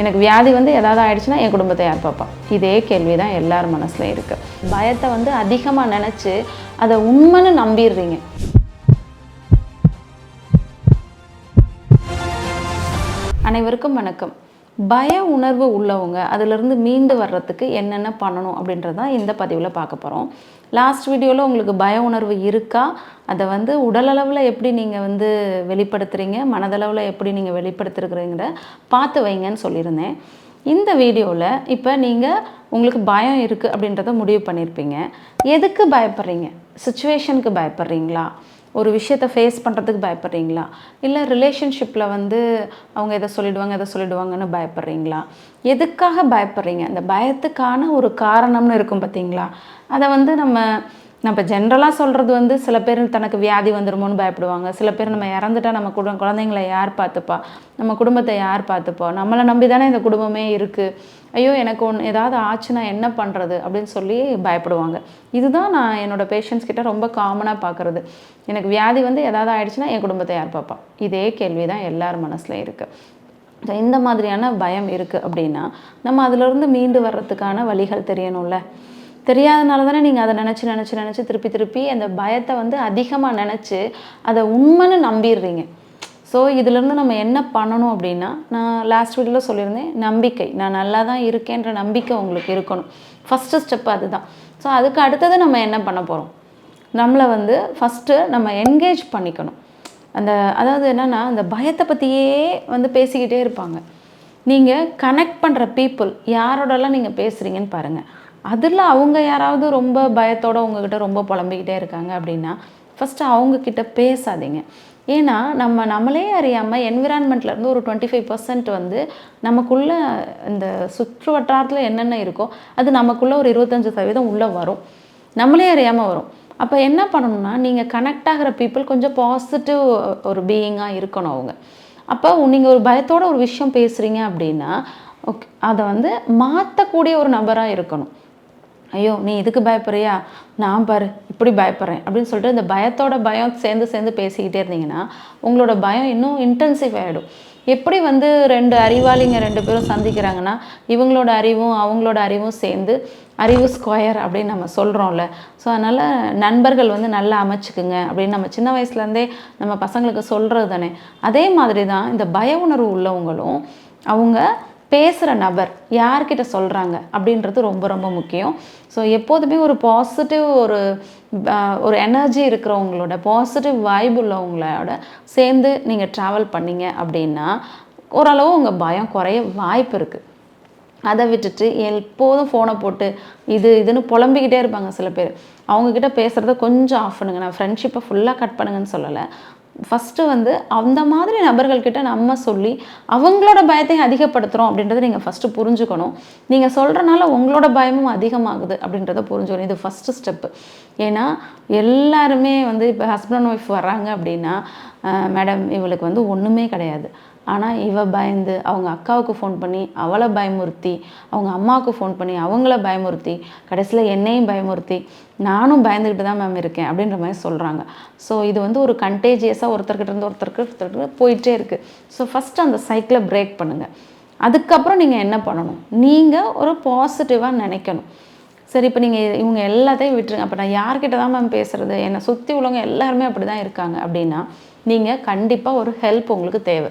எனக்கு வியாதி வந்து ஏதாவது ஆயிடுச்சுன்னா என் குடும்பத்தை யார் பார்ப்பா? இதே கேள்வி தான் எல்லார் மனசில் இருக்கு. பயத்தை வந்து அதிகமாக நினச்சி அதை உண்மைன்னு நம்பிடுறீங்க. அனைவருக்கும் வணக்கம். பய உணர்வு உள்ளவங்க அதிலிருந்து மீண்டு வர்றதுக்கு என்னென்ன பண்ணணும் அப்படின்றதான் இந்த பதிவில் பார்க்க போகிறோம் லாஸ்ட் வீடியோவில் உங்களுக்கு பய உணர்வு இருக்கா? அதை வந்து உடலளவில் எப்படி நீங்கள் வந்து வெளிப்படுத்துகிறீங்க மனதளவில் எப்படி நீங்கள் வெளிப்படுத்துருக்குறீங்கிற பார்த்து வைங்கன்னு சொல்லியிருந்தேன். இந்த வீடியோவில் இப்போ நீங்கள் உங்களுக்கு பயம் இருக்குது அப்படின்றத முடிவு பண்ணியிருப்பீங்க எதுக்கு பயப்படுறீங்க? சுச்சுவேஷனுக்கு பயப்படுறீங்களா? ஒரு விஷயத்தை ஃபேஸ் பண்ணுறதுக்கு பயப்படுறீங்களா? இல்லை ரிலேஷன்ஷிப்பில் வந்து அவங்க எதை சொல்லிடுவாங்க எதை சொல்லிடுவாங்கன்னு பயப்படுறீங்களா? எதுக்காக பயப்படுறீங்க? அந்த பயத்துக்கான ஒரு காரணம்னு இருக்கும் பார்த்தீங்களா அதை வந்து நம்ம நம்ம ஜென்ரலாக சொல்கிறது வந்து சில பேர் தனக்கு வியாதி வந்துடுமோன்னு பயப்படுவாங்க. சில பேர் நம்ம இறந்துட்டா நம்ம குடும்ப குழந்தைங்களை யார் பார்த்துப்பா? நம்ம குடும்பத்தை யார் பார்த்துப்பா? நம்மளை நம்பி தானே இந்த குடும்பமே இருக்குது ஐயோ எனக்கு ஒன்று ஏதாவது ஆச்சுன்னா என்ன பண்ணுறது அப்படின்னு சொல்லி பயப்படுவாங்க. இதுதான் நான் என்னோட பேஷண்ட்ஸ் கிட்ட ரொம்ப காமனாக பார்க்குறது. எனக்கு வியாதி வந்து ஏதாவது ஆயிடுச்சுன்னா என் குடும்பத்தை யார் பார்ப்பா? இதே கேள்வி தான் எல்லார் மனசில் இருக்குது ஸோ இந்த மாதிரியான பயம் இருக்குது அப்படின்னா நம்ம அதிலிருந்து மீண்டு வர்றதுக்கான வழிகள் தெரியணும்ல. தெரியாதனால தானே நீங்கள் அதை நினச்சி நினச்சி நினச்சி திருப்பி திருப்பி அந்த பயத்தை வந்து அதிகமாக நினச்சி அதை உண்மைன்னு நம்பிடுறீங்க. ஸோ இதிலேருந்து நம்ம என்ன பண்ணணும் அப்படின்னா நான் லாஸ்ட் வீடியோவில் சொல்லியிருந்தேன் நம்பிக்கை. நான் நல்லா தான் இருக்கேன்ற நம்பிக்கை உங்களுக்கு இருக்கணும். ஃபஸ்ட்டு ஸ்டெப் அதுதான். ஸோ அதுக்கு அடுத்தது நம்ம என்ன பண்ண போகிறோம் நம்மளை வந்து ஃபஸ்ட்டு நம்ம என்கேஜ் பண்ணிக்கணும். அந்த அதாவது என்னென்னா அந்த பயத்தை பற்றியே வந்து பேசிக்கிட்டே இருப்பாங்க. நீங்கள் கனெக்ட் பண்ணுற பீப்புள் யாரோடலாம் நீங்கள் பேசுகிறீங்கன்னு பாருங்கள் அதில் அவங்க யாராவது ரொம்ப பயத்தோடு உங்ககிட்ட ரொம்ப புலம்பிக்கிட்டே இருக்காங்க அப்படின்னா ஃபஸ்ட்டு அவங்கக்கிட்ட பேசாதீங்க. ஏன்னா நம்ம நம்மளே அறியாமல் என்விரான்மெண்ட்லேருந்து ஒரு டுவெண்ட்டி ஃபைவ் பர்சன்ட் வந்து நமக்குள்ளே இந்த சுற்று வட்டாரத்தில் என்னென்ன இருக்கோ அது நமக்குள்ளே ஒரு இருபத்தஞ்சு சதவீதம் உள்ளே வரும். நம்மளே அறியாமல் வரும். அப்போ என்ன பண்ணணும்னா நீங்கள் கனெக்ட் ஆகிற பீப்புள் கொஞ்சம் பாசிட்டிவ் ஒரு பீயிங்காக இருக்கணும் அவங்க. அப்போ நீங்கள் ஒரு பயத்தோட ஒரு விஷயம் பேசுகிறீங்க அப்படின்னா ஓகே அதை வந்து மாற்றக்கூடிய ஒரு நபராக இருக்கணும். ஐயோ நீ இதுக்கு பயப்படுறியா? நான் பாரு இப்படி பயப்படுறேன். அப்படின்னு சொல்லிட்டு இந்த பயத்தோட பயம் சேர்ந்து சேர்ந்து பேசிக்கிட்டே இருந்தீங்கன்னா உங்களோட பயம் இன்னும் இன்டென்சிவ் ஆகிடும் எப்படி வந்து ரெண்டு அறிவாளிங்க ரெண்டு பேரும் சந்திக்கிறாங்கன்னா இவங்களோட அறிவும் அவங்களோட அறிவும் சேர்ந்து அறிவு ஸ்கொயர் அப்படின்னு நம்ம சொல்கிறோம்ல ஸோ அதனால் நண்பர்கள் வந்து நல்லா அமைச்சுக்குங்க அப்படின்னு நம்ம சின்ன வயசுலேருந்தே நம்ம பசங்களுக்கு சொல்கிறது தானே. அதே மாதிரி தான் இந்த பய உணர்வு உள்ளவங்களும் அவங்க பேசுகிற நபர் யார்கிட்ட சொல்கிறாங்க அப்படின்றது ரொம்ப ரொம்ப முக்கியம். ஸோ எப்போதுமே ஒரு பாசிட்டிவ் ஒரு ஒரு எனர்ஜி இருக்கிறவங்களோட பாசிட்டிவ் வைப் உள்ளவங்களோட சேர்ந்து நீங்கள் ட்ராவல் பண்ணீங்க அப்படின்னா ஓரளவு உங்கள் பயம் குறைய வாய்ப்பு இருக்குது அதை விட்டுட்டு எப்போதும் ஃபோனை போட்டு இது இதுன்னு புலம்பிக்கிட்டே இருப்பாங்க சில பேர். அவங்கக்கிட்ட பேசுகிறத கொஞ்சம் ஆஃப் பண்ணுங்க. நான் ஃப்ரெண்ட்ஷிப்பை ஃபுல்லாக கட் பண்ணுங்கன்னு சொல்லலை. ஃபஸ்ட்டு வந்து அந்த மாதிரி நபர்கள்கிட்ட நம்ம சொல்லி அவங்களோட பயத்தையும் அதிகப்படுத்துகிறோம் அப்படின்றத நீங்கள் ஃபஸ்ட்டு புரிஞ்சுக்கணும். நீங்கள் சொல்கிறனால உங்களோட பயமும் அதிகமாகுது அப்படின்றத புரிஞ்சுக்கணும். இது ஃபஸ்ட்டு ஸ்டெப்பு ஏன்னா எல்லாருமே வந்து இப்போ ஹஸ்பண்ட் அண்ட் ஒய்ஃப் வராங்க அப்படின்னா மேடம் இவளுக்கு வந்து ஒன்றுமே கிடையாது. ஆனால் இவ பயந்து அவங்க அக்காவுக்கு ஃபோன் பண்ணி அவளை பயமுறுத்தி அவங்க அம்மாவுக்கு ஃபோன் பண்ணி அவங்கள பயமுறுத்தி கடைசியில் என்னையும் பயமுறுத்தி நானும் பயந்துக்கிட்டு தான் மேம் இருக்கேன் அப்படின்ற மாதிரி சொல்கிறாங்க ஸோ இது வந்து ஒரு கண்டேஜியஸாக ஒருத்தர்கிட்ட இருந்து ஒருத்தருக்கு ஒருத்தருக்கு போயிட்டே இருக்குது ஸோ ஃபஸ்ட்டு அந்த சைக்கிளை பிரேக் பண்ணுங்கள் அதுக்கப்புறம் நீங்கள் என்ன பண்ணணும்? நீங்கள் ஒரு பாசிட்டிவாக நினைக்கணும். சரி இப்போ நீங்கள் இவங்க எல்லாத்தையும் விட்டுருங்க. அப்போ நான் யார்கிட்ட தான் மேம் பேசுகிறது என்னை சுற்றி உள்ளவங்க எல்லாருமே அப்படி தான் இருக்காங்க அப்படின்னா நீங்கள் கண்டிப்பாக ஒரு ஹெல்ப் உங்களுக்கு தேவை.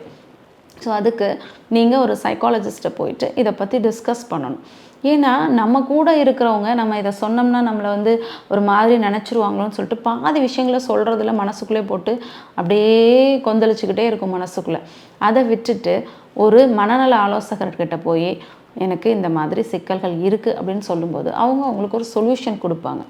ஸோ அதுக்கு நீங்கள் ஒரு சைக்காலஜிஸ்ட்டை போயிட்டு இதை பற்றி டிஸ்கஸ் பண்ணணும். ஏன்னா நம்ம கூட இருக்கிறவங்க நம்ம இதை சொன்னோம்னா நம்மளை வந்து ஒரு மாதிரி நினச்சிருவாங்களோன்னு சொல்லிட்டு பாதி விஷயங்களை சொல்கிறதுல மனசுக்குள்ளே போட்டு அப்படியே கொந்தளிச்சுக்கிட்டே இருக்கும் மனசுக்குள்ளே. அதை விட்டுட்டு ஒரு மனநல ஆலோசகர்கிட்ட போய் எனக்கு இந்த மாதிரி சிக்கல்கள் இருக்குது அப்படின்னு சொல்லும்போது அவங்க அவங்களுக்கு ஒரு சொல்யூஷன் கொடுப்பாங்க.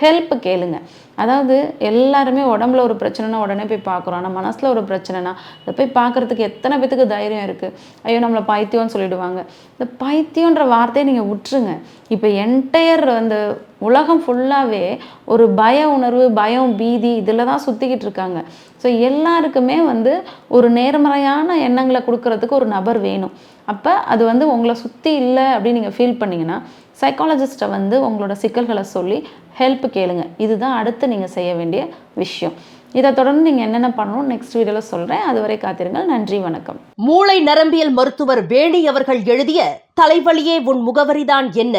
ஹெல்ப் கேளுங்க. அதாவது எல்லாருமே உடம்புல ஒரு பிரச்சனைனா உடனே போய் பார்க்குறோம். ஆனால் மனசில் ஒரு பிரச்சனைனா அதை போய் பார்க்குறதுக்கு எத்தனை பேத்துக்கு தைரியம் இருக்குது ஐயோ நம்மளை பைத்தியம்னு சொல்லிடுவாங்க. இந்த பைத்தியன்ற வார்த்தையை நீங்கள் விட்டுருங்க இப்போ என்டையர் அந்த உலகம் ஃபுல்லாகவே ஒரு பய உணர்வு பயம் பீதி இதில் தான் சுற்றிக்கிட்டு இருக்காங்க. ஸோ எல்லாருக்குமே வந்து ஒரு நேர்மறையான எண்ணங்களை கொடுக்கறதுக்கு ஒரு நபர் வேணும். அப்போ அது வந்து உங்களை சுற்றி இல்லை அப்படின்னு நீங்கள் ஃபீல் பண்ணிங்கன்னா சைக்காலஜிஸ்ட்டை வந்து உங்களோட சிக்கல்களை சொல்லி ஹெல்ப் கேளுங்க. இதுதான் அடுத்து நீங்கள் செய்ய வேண்டிய விஷயம். இதை தொடர்ந்து நீங்கள் என்னென்ன பண்ணணும் நெக்ஸ்ட் வீடியோவில் சொல்கிறேன் அதுவரை காத்திருங்கள். நன்றி வணக்கம். மூளை நரம்பியல் மருத்துவர் வேணி அவர்கள் எழுதிய தலைவலியே உன் முகவரிதான் என்ன?